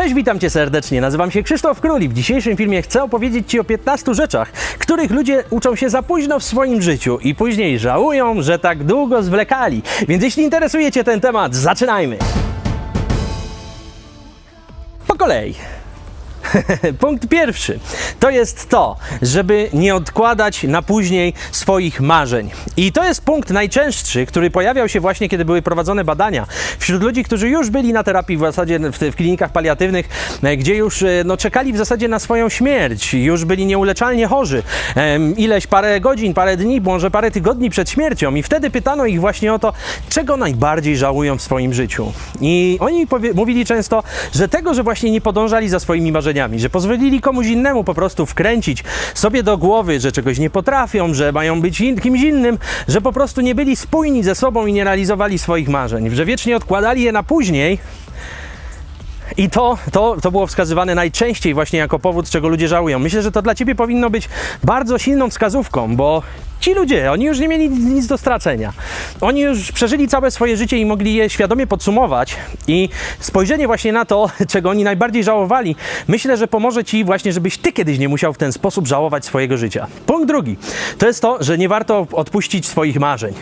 Cześć, witam Cię serdecznie. Nazywam się Krzysztof Król i w dzisiejszym filmie chcę opowiedzieć Ci o 15 rzeczach, których ludzie uczą się za późno w swoim życiu i później żałują, że tak długo zwlekali. Więc jeśli interesuje Cię ten temat, zaczynajmy. Po kolei. Punkt pierwszy to jest to, żeby nie odkładać na później swoich marzeń. I to jest punkt najczęstszy, który pojawiał się właśnie, kiedy były prowadzone badania wśród ludzi, którzy już byli na terapii w zasadzie w, w klinikach paliatywnych, e, gdzie już e, no, czekali w zasadzie na swoją śmierć, już byli nieuleczalnie chorzy. Ileś parę godzin, parę dni, może parę tygodni przed śmiercią. I wtedy pytano ich właśnie o to, czego najbardziej żałują w swoim życiu. I oni mówili często, że tego, że właśnie nie podążali za swoimi marzeniami, że pozwolili komuś innemu po prostu wkręcić sobie do głowy, że czegoś nie potrafią, że mają być in- kimś innym, że po prostu nie byli spójni ze sobą i nie realizowali swoich marzeń, że wiecznie odkładali je na później. I to, to, to było wskazywane najczęściej właśnie jako powód, czego ludzie żałują. Myślę, że to dla Ciebie powinno być bardzo silną wskazówką, bo ci ludzie, oni już nie mieli nic do stracenia. Oni już przeżyli całe swoje życie i mogli je świadomie podsumować i spojrzenie właśnie na to, czego oni najbardziej żałowali, myślę, że pomoże Ci właśnie, żebyś Ty kiedyś nie musiał w ten sposób żałować swojego życia. Punkt drugi, to jest to, że nie warto odpuścić swoich marzeń.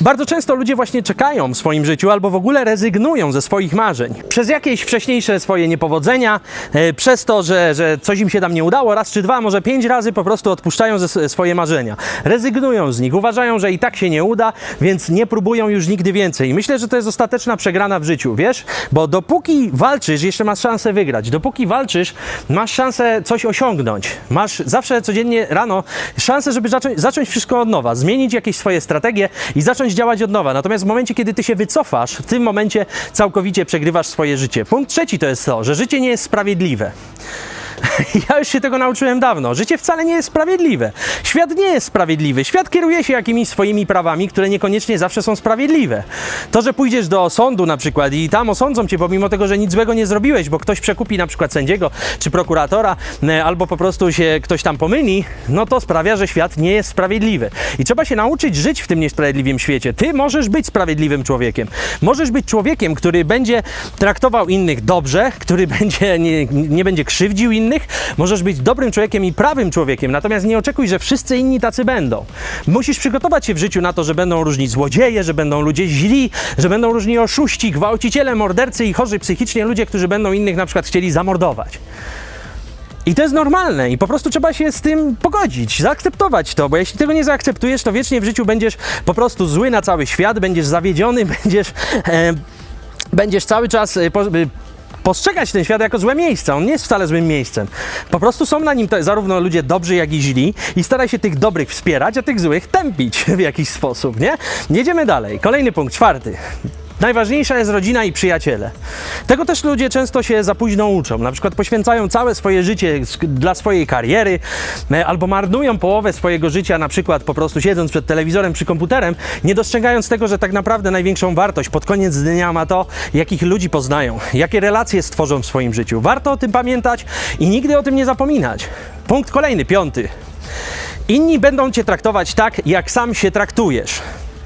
Bardzo często ludzie właśnie czekają w swoim życiu albo w ogóle rezygnują ze swoich marzeń. Przez jakieś wcześniejsze swoje niepowodzenia, e, przez to, że, że coś im się tam nie udało, raz czy dwa, może pięć razy po prostu odpuszczają ze, swoje marzenia. Rezygnują z nich, uważają, że i tak się nie uda, więc nie próbują już nigdy więcej. Myślę, że to jest ostateczna przegrana w życiu, wiesz? Bo dopóki walczysz, jeszcze masz szansę wygrać. Dopóki walczysz, masz szansę coś osiągnąć. Masz zawsze codziennie rano szansę, żeby zacząć, zacząć wszystko od nowa, zmienić jakieś swoje strategie i zacząć działać od nowa. Natomiast w momencie, kiedy ty się wycofasz, w tym momencie całkowicie przegrywasz swoje życie. Punkt trzeci to jest to, że życie nie jest sprawiedliwe. Ja już się tego nauczyłem dawno. Życie wcale nie jest sprawiedliwe. Świat nie jest sprawiedliwy. Świat kieruje się jakimiś swoimi prawami, które niekoniecznie zawsze są sprawiedliwe. To, że pójdziesz do sądu na przykład i tam osądzą cię, pomimo tego, że nic złego nie zrobiłeś, bo ktoś przekupi na przykład sędziego czy prokuratora, e, albo po prostu się ktoś tam pomyli, no to sprawia, że świat nie jest sprawiedliwy. I trzeba się nauczyć żyć w tym niesprawiedliwym świecie. Ty możesz być sprawiedliwym człowiekiem. Możesz być człowiekiem, który będzie traktował innych dobrze, który będzie, nie, nie będzie krzywdził innych. Możesz być dobrym człowiekiem i prawym człowiekiem, natomiast nie oczekuj, że wszyscy inni tacy będą. Musisz przygotować się w życiu na to, że będą różni złodzieje, że będą ludzie źli, że będą różni oszuści, gwałciciele, mordercy i chorzy psychicznie ludzie, którzy będą innych na przykład chcieli zamordować. I to jest normalne i po prostu trzeba się z tym pogodzić, zaakceptować to, bo jeśli tego nie zaakceptujesz, to wiecznie w życiu będziesz po prostu zły na cały świat, będziesz zawiedziony, będziesz, e, będziesz cały czas e, po, e, postrzegać ten świat jako złe miejsce. On nie jest wcale złym miejscem. Po prostu są na nim te, zarówno ludzie dobrzy, jak i źli i staraj się tych dobrych wspierać, a tych złych tępić w jakiś sposób, nie? Jedziemy dalej. Kolejny punkt, czwarty. Najważniejsza jest rodzina i przyjaciele. Tego też ludzie często się za późno uczą. Na przykład poświęcają całe swoje życie dla swojej kariery, e, albo marnują połowę swojego życia, na przykład po prostu siedząc przed telewizorem czy komputerem, nie dostrzegając tego, że tak naprawdę największą wartość pod koniec dnia ma to, jakich ludzi poznają, jakie relacje stworzą w swoim życiu. Warto o tym pamiętać i nigdy o tym nie zapominać. Punkt kolejny, piąty. Inni będą cię traktować tak, jak sam się traktujesz.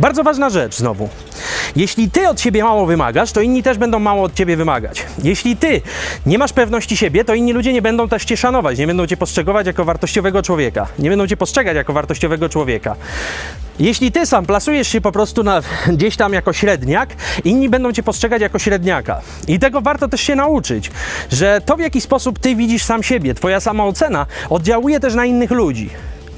Bardzo ważna rzecz znowu. Jeśli ty od siebie mało wymagasz, to inni też będą mało od ciebie wymagać. Jeśli ty nie masz pewności siebie, to inni ludzie nie będą też cię szanować, nie będą cię postrzegować jako wartościowego człowieka, nie będą cię postrzegać jako wartościowego człowieka. Jeśli ty sam plasujesz się po prostu na, gdzieś tam jako średniak, inni będą cię postrzegać jako średniaka. I tego warto też się nauczyć, że to w jaki sposób ty widzisz sam siebie, twoja samoocena oddziałuje też na innych ludzi.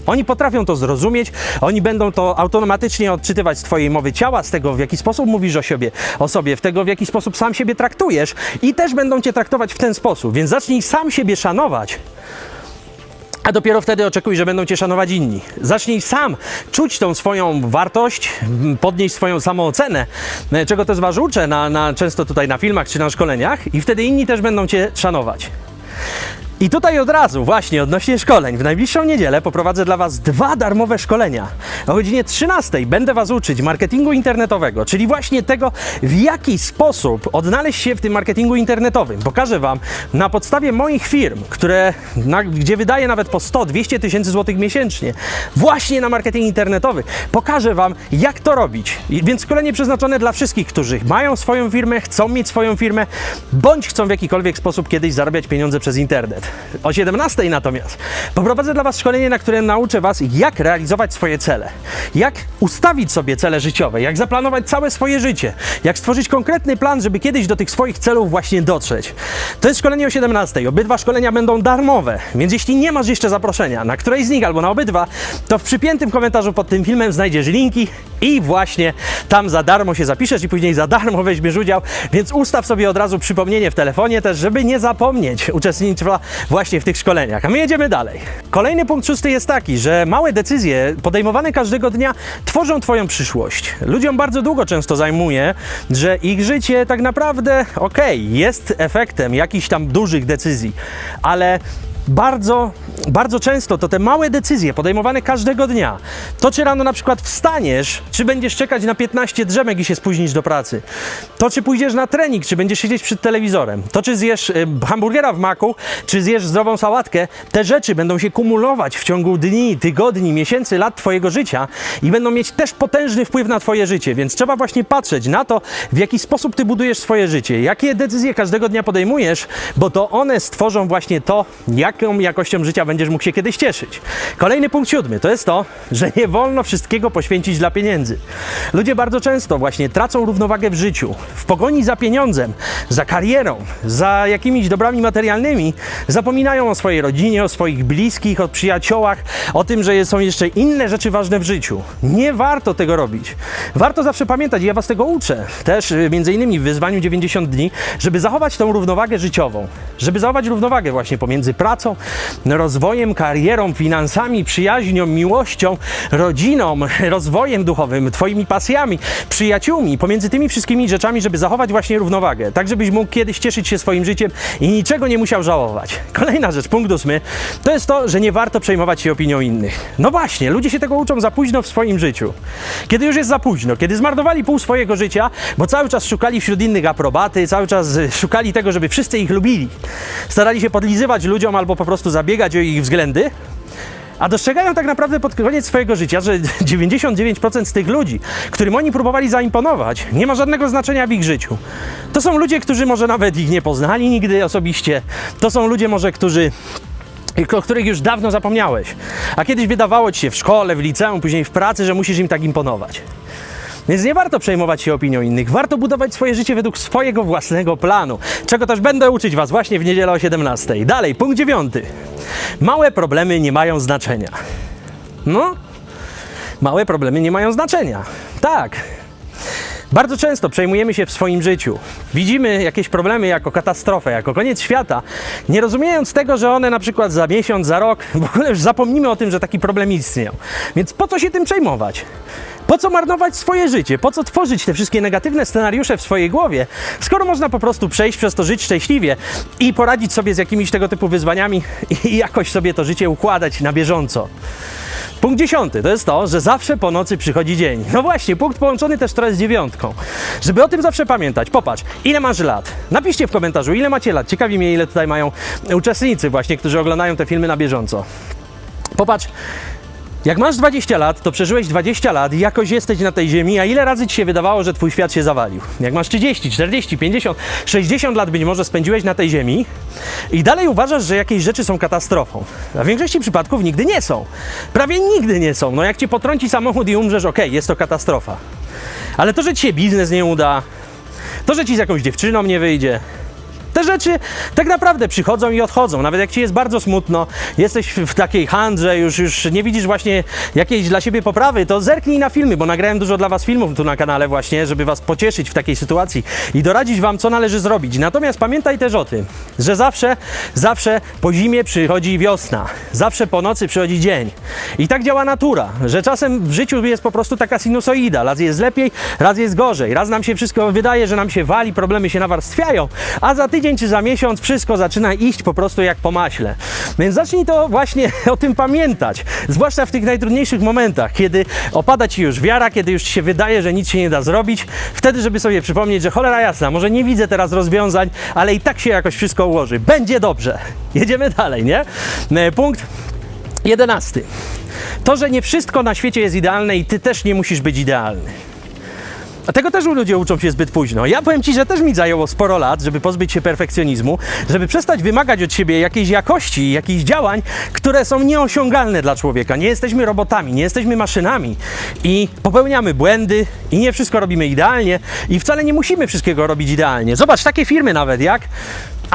Oni potrafią to zrozumieć, oni będą to automatycznie odczytywać z Twojej mowy ciała, z tego w jaki sposób mówisz o sobie, o sobie, w tego w jaki sposób sam siebie traktujesz i też będą Cię traktować w ten sposób. Więc zacznij sam siebie szanować. A dopiero wtedy oczekuj, że będą cię szanować inni. Zacznij sam czuć tą swoją wartość, podnieść swoją samoocenę, e, czego też was uczę na, na, często tutaj na filmach czy na szkoleniach, i wtedy inni też będą cię szanować. I tutaj od razu, właśnie odnośnie szkoleń, w najbliższą niedzielę poprowadzę dla Was dwa darmowe szkolenia. O godzinie 13 będę Was uczyć marketingu internetowego, czyli właśnie tego, w jaki sposób odnaleźć się w tym marketingu internetowym. Pokażę Wam na podstawie moich firm, które, na, gdzie wydaję nawet po 100-200 tysięcy złotych miesięcznie, właśnie na marketing internetowy. Pokażę Wam, jak to robić. I, więc szkolenie przeznaczone dla wszystkich, którzy mają swoją firmę, chcą mieć swoją firmę, bądź chcą w jakikolwiek sposób kiedyś zarabiać pieniądze przez internet. O 17 natomiast poprowadzę dla Was szkolenie, na którym nauczę Was, jak realizować swoje cele, jak ustawić sobie cele życiowe, jak zaplanować całe swoje życie, jak stworzyć konkretny plan, żeby kiedyś do tych swoich celów właśnie dotrzeć. To jest szkolenie o 17. Obydwa szkolenia będą darmowe, więc jeśli nie masz jeszcze zaproszenia na któreś z nich albo na obydwa, to w przypiętym komentarzu pod tym filmem znajdziesz linki i właśnie tam za darmo się zapiszesz i później za darmo weźmiesz udział, więc ustaw sobie od razu przypomnienie w telefonie też, żeby nie zapomnieć uczestnictwa właśnie w tych szkoleniach. A my jedziemy dalej. Kolejny punkt szósty jest taki, że małe decyzje podejmowane każdego dnia tworzą Twoją przyszłość. Ludziom bardzo długo często zajmuje, że ich życie tak naprawdę, okej, jest efektem jakichś tam dużych decyzji, ale bardzo, bardzo często to te małe decyzje podejmowane każdego dnia. To, czy rano na przykład wstaniesz, czy będziesz czekać na 15 drzemek i się spóźnisz do pracy. To, czy pójdziesz na trening, czy będziesz siedzieć przed telewizorem. To, czy zjesz y, hamburgera w maku, czy zjesz zdrową sałatkę. Te rzeczy będą się kumulować w ciągu dni, tygodni, miesięcy, lat Twojego życia i będą mieć też potężny wpływ na Twoje życie. Więc trzeba właśnie patrzeć na to, w jaki sposób Ty budujesz swoje życie, jakie decyzje każdego dnia podejmujesz, bo to one stworzą właśnie to, jak jaką jakością życia będziesz mógł się kiedyś cieszyć. Kolejny punkt siódmy to jest to, że nie wolno wszystkiego poświęcić dla pieniędzy. Ludzie bardzo często właśnie tracą równowagę w życiu. W pogoni za pieniądzem, za karierą, za jakimiś dobrami materialnymi, zapominają o swojej rodzinie, o swoich bliskich, o przyjaciołach, o tym, że są jeszcze inne rzeczy ważne w życiu. Nie warto tego robić. Warto zawsze pamiętać, ja Was tego uczę, też y, między innymi w wyzwaniu 90 dni, żeby zachować tą równowagę życiową, żeby zachować równowagę właśnie pomiędzy pracą, rozwojem, karierą, finansami, przyjaźnią, miłością, rodziną, rozwojem duchowym, Twoimi pasjami, przyjaciółmi, pomiędzy tymi wszystkimi rzeczami, żeby zachować właśnie równowagę, tak żebyś mógł kiedyś cieszyć się swoim życiem i niczego nie musiał żałować. Kolejna rzecz, punkt ósmy, to jest to, że nie warto przejmować się opinią innych. No właśnie, ludzie się tego uczą za późno w swoim życiu. Kiedy już jest za późno, kiedy zmarnowali pół swojego życia, bo cały czas szukali wśród innych aprobaty, cały czas y, szukali tego, żeby wszyscy ich lubili. Starali się podlizywać ludziom albo po prostu zabiegać o ich względy, a dostrzegają tak naprawdę pod koniec swojego życia, że 99% z tych ludzi, którym oni próbowali zaimponować, nie ma żadnego znaczenia w ich życiu. To są ludzie, którzy może nawet ich nie poznali nigdy osobiście. To są ludzie może, którzy o których już dawno zapomniałeś. A kiedyś wydawało ci się w szkole, w liceum, później w pracy, że musisz im tak imponować. Więc nie warto przejmować się opinią innych, warto budować swoje życie według swojego własnego planu, czego też będę uczyć Was właśnie w niedzielę o 17. Dalej, punkt dziewiąty. Małe problemy nie mają znaczenia. No, małe problemy nie mają znaczenia. Tak. Bardzo często przejmujemy się w swoim życiu. Widzimy jakieś problemy jako katastrofę, jako koniec świata, nie rozumiejąc tego, że one na przykład za miesiąc, za rok, w ogóle już zapomnimy o tym, że taki problem istniał. Więc po co się tym przejmować? Po co marnować swoje życie? Po co tworzyć te wszystkie negatywne scenariusze w swojej głowie, skoro można po prostu przejść przez to żyć szczęśliwie i poradzić sobie z jakimiś tego typu wyzwaniami i jakoś sobie to życie układać na bieżąco? Punkt dziesiąty to jest to, że zawsze po nocy przychodzi dzień. No właśnie, punkt połączony też teraz z dziewiątką. Żeby o tym zawsze pamiętać, popatrz, ile masz lat? Napiszcie w komentarzu, ile macie lat. Ciekawi mnie, ile tutaj mają uczestnicy właśnie, którzy oglądają te filmy na bieżąco. Popatrz, jak masz 20 lat, to przeżyłeś 20 lat i jakoś jesteś na tej ziemi, a ile razy ci się wydawało, że twój świat się zawalił? Jak masz 30, 40, 50, 60 lat być może spędziłeś na tej ziemi i dalej uważasz, że jakieś rzeczy są katastrofą. A w większości przypadków nigdy nie są. Prawie nigdy nie są. No jak cię potrąci samochód i umrzesz, okej, jest to katastrofa. Ale to, że ci się biznes nie uda, to, że ci z jakąś dziewczyną nie wyjdzie, te rzeczy tak naprawdę przychodzą i odchodzą. Nawet jak ci jest bardzo smutno, jesteś w, takiej handrze, już, już nie widzisz właśnie jakiejś dla siebie poprawy, to zerknij na filmy, bo nagrałem dużo dla was filmów tu na kanale właśnie, żeby was pocieszyć w takiej sytuacji i doradzić wam, co należy zrobić. Natomiast pamiętaj też o tym, że zawsze, zawsze po zimie przychodzi wiosna, zawsze po nocy przychodzi dzień. I tak działa natura, że czasem w życiu jest po prostu taka sinusoida. Raz jest lepiej, raz jest gorzej. Raz nam się wszystko wydaje, że nam się wali, problemy się nawarstwiają, a za tydzień tydzień czy za miesiąc wszystko zaczyna iść po prostu jak po maśle. Więc zacznij to właśnie o tym pamiętać. Zwłaszcza w tych najtrudniejszych momentach, kiedy opada ci już wiara, kiedy już ci się wydaje, że nic się nie da zrobić. Wtedy, żeby sobie przypomnieć, że cholera jasna, może nie widzę teraz rozwiązań, ale i tak się jakoś wszystko ułoży. Będzie dobrze. Jedziemy dalej, nie? E, Punkt jedenasty. To, że nie wszystko na świecie jest idealne i ty też nie musisz być idealny. A tego też ludzie uczą się zbyt późno. Ja powiem Ci, że też mi zajęło sporo lat, żeby pozbyć się perfekcjonizmu, żeby przestać wymagać od siebie jakiejś jakości, jakichś działań, które są nieosiągalne dla człowieka. Nie jesteśmy robotami, nie jesteśmy maszynami i popełniamy błędy i nie wszystko robimy idealnie i wcale nie musimy wszystkiego robić idealnie. Zobacz, takie firmy nawet jak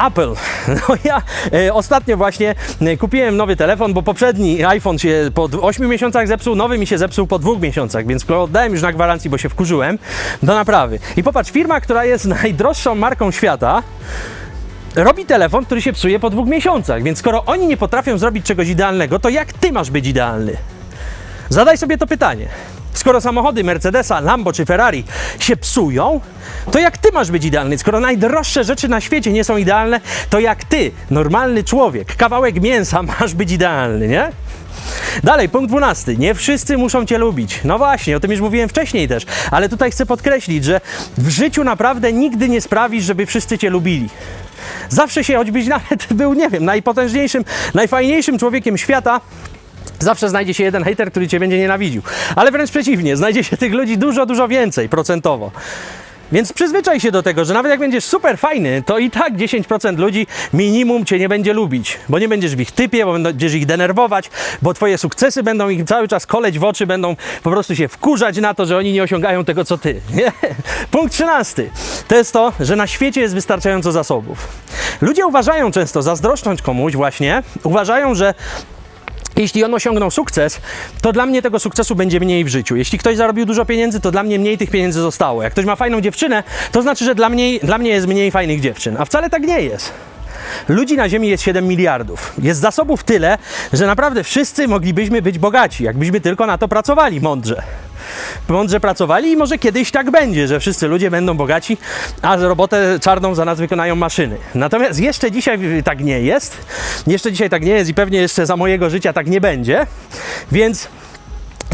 Apple. No ja e, ostatnio właśnie e, kupiłem nowy telefon, bo poprzedni iPhone się po 8 miesiącach zepsuł, nowy mi się zepsuł po 2 miesiącach, więc go oddałem już na gwarancji, bo się wkurzyłem do naprawy. I popatrz, firma, która jest najdroższą marką świata, robi telefon, który się psuje po dwóch miesiącach, więc skoro oni nie potrafią zrobić czegoś idealnego, to jak ty masz być idealny? Zadaj sobie to pytanie. Skoro samochody Mercedesa, Lambo czy Ferrari się psują, to jak ty masz być idealny? Skoro najdroższe rzeczy na świecie nie są idealne, to jak ty, normalny człowiek, kawałek mięsa, masz być idealny, nie? Dalej, punkt 12. Nie wszyscy muszą Cię lubić. No właśnie, o tym już mówiłem wcześniej też, ale tutaj chcę podkreślić, że w życiu naprawdę nigdy nie sprawisz, żeby wszyscy Cię lubili. Zawsze się, choćbyś nawet był, nie wiem, najpotężniejszym, najfajniejszym człowiekiem świata, Zawsze znajdzie się jeden hater, który cię będzie nienawidził. Ale wręcz przeciwnie, znajdzie się tych ludzi dużo, dużo więcej procentowo. Więc przyzwyczaj się do tego, że nawet jak będziesz super fajny, to i tak 10% ludzi minimum cię nie będzie lubić, bo nie będziesz w ich typie, bo będziesz ich denerwować, bo twoje sukcesy będą ich cały czas koleć w oczy, będą po prostu się wkurzać na to, że oni nie osiągają tego, co ty. Nie? Punkt 13. To jest to, że na świecie jest wystarczająco zasobów. Ludzie uważają często, zazdroszcząc komuś właśnie, uważają, że jeśli on osiągnął sukces, to dla mnie tego sukcesu będzie mniej w życiu. Jeśli ktoś zarobił dużo pieniędzy, to dla mnie mniej tych pieniędzy zostało. Jak ktoś ma fajną dziewczynę, to znaczy, że dla mnie, dla mnie jest mniej fajnych dziewczyn. A wcale tak nie jest. Ludzi na Ziemi jest 7 miliardów. Jest zasobów tyle, że naprawdę wszyscy moglibyśmy być bogaci, jakbyśmy tylko na to pracowali mądrze. Mądrze pracowali i może kiedyś tak będzie, że wszyscy ludzie będą bogaci, a robotę czarną za nas wykonają maszyny. Natomiast jeszcze dzisiaj tak nie jest. Jeszcze dzisiaj tak nie jest i pewnie jeszcze za mojego życia tak nie będzie. Więc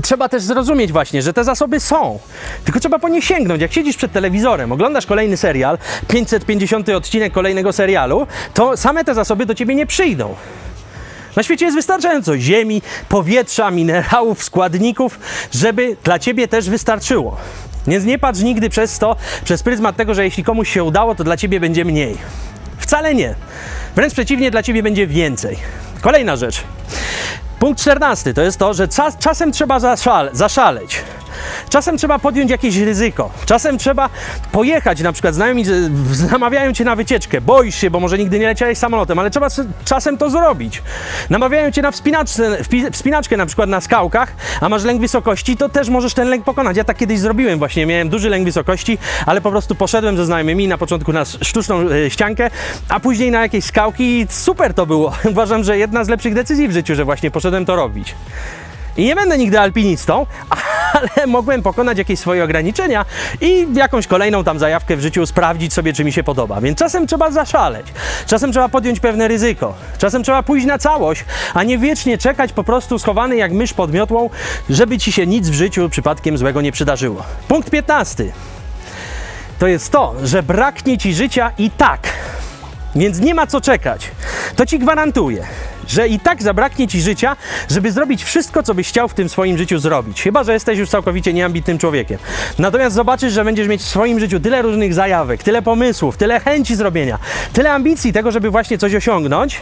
trzeba też zrozumieć właśnie, że te zasoby są. Tylko trzeba po nie sięgnąć. Jak siedzisz przed telewizorem, oglądasz kolejny serial, 550 odcinek kolejnego serialu, to same te zasoby do ciebie nie przyjdą. Na świecie jest wystarczająco ziemi, powietrza, minerałów, składników, żeby dla ciebie też wystarczyło. Więc nie patrz nigdy przez to, przez pryzmat tego, że jeśli komuś się udało, to dla ciebie będzie mniej. Wcale nie. Wręcz przeciwnie, dla ciebie będzie więcej. Kolejna rzecz. Punkt 14 to jest to, że czas, czasem trzeba zaszale, zaszaleć. Czasem trzeba podjąć jakieś ryzyko. Czasem trzeba pojechać, na przykład znajomi namawiają cię na wycieczkę. Boisz się, bo może nigdy nie leciałeś samolotem, ale trzeba czasem to zrobić. Namawiają cię na wspinaczkę na przykład na skałkach, a masz lęk wysokości, to też możesz ten lęk pokonać. Ja tak kiedyś zrobiłem właśnie, miałem duży lęk wysokości, ale po prostu poszedłem ze znajomymi na początku na sztuczną e, ściankę, a później na jakieś skałki i super to było. Uważam, że jedna z lepszych decyzji w życiu, że właśnie poszedłem to robić. I nie będę nigdy alpinistą, ale mogłem pokonać jakieś swoje ograniczenia i jakąś kolejną tam zajawkę w życiu sprawdzić sobie, czy mi się podoba. Więc czasem trzeba zaszaleć, czasem trzeba podjąć pewne ryzyko, czasem trzeba pójść na całość, a nie wiecznie czekać po prostu schowany jak mysz pod miotłą, żeby ci się nic w życiu przypadkiem złego nie przydarzyło. Punkt 15. To jest to, że braknie ci życia i tak. Więc nie ma co czekać. To ci gwarantuję, że i tak zabraknie ci życia, żeby zrobić wszystko, co byś chciał w tym swoim życiu zrobić. Chyba, że jesteś już całkowicie nieambitnym człowiekiem. Natomiast zobaczysz, że będziesz mieć w swoim życiu tyle różnych zajawek, tyle pomysłów, tyle chęci zrobienia, tyle ambicji tego, żeby właśnie coś osiągnąć.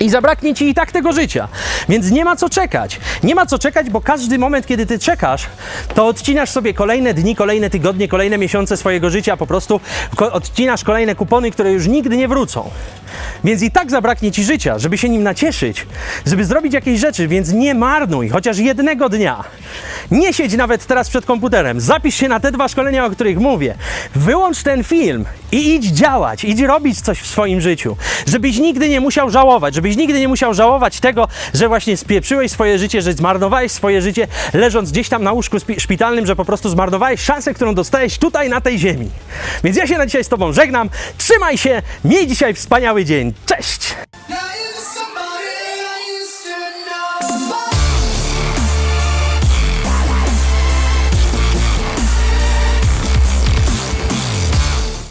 I zabraknie ci i tak tego życia. Więc nie ma co czekać. Nie ma co czekać, bo każdy moment, kiedy ty czekasz, to odcinasz sobie kolejne dni, kolejne tygodnie, kolejne miesiące swojego życia, po prostu odcinasz kolejne kupony, które już nigdy nie wrócą. Więc i tak zabraknie ci życia, żeby się nim nacieszyć, żeby zrobić jakieś rzeczy, więc nie marnuj chociaż jednego dnia. Nie siedź nawet teraz przed komputerem. Zapisz się na te dwa szkolenia, o których mówię. Wyłącz ten film i idź działać, idź robić coś w swoim życiu, żebyś nigdy nie musiał żałować, żebyś nigdy nie musiał żałować tego, że właśnie spieprzyłeś swoje życie, że zmarnowałeś swoje życie, leżąc gdzieś tam na łóżku szpitalnym, że po prostu zmarnowałeś szansę, którą dostałeś tutaj na tej ziemi. Więc ja się na dzisiaj z Tobą żegnam, trzymaj się, miej dzisiaj wspaniały dzień. Cześć!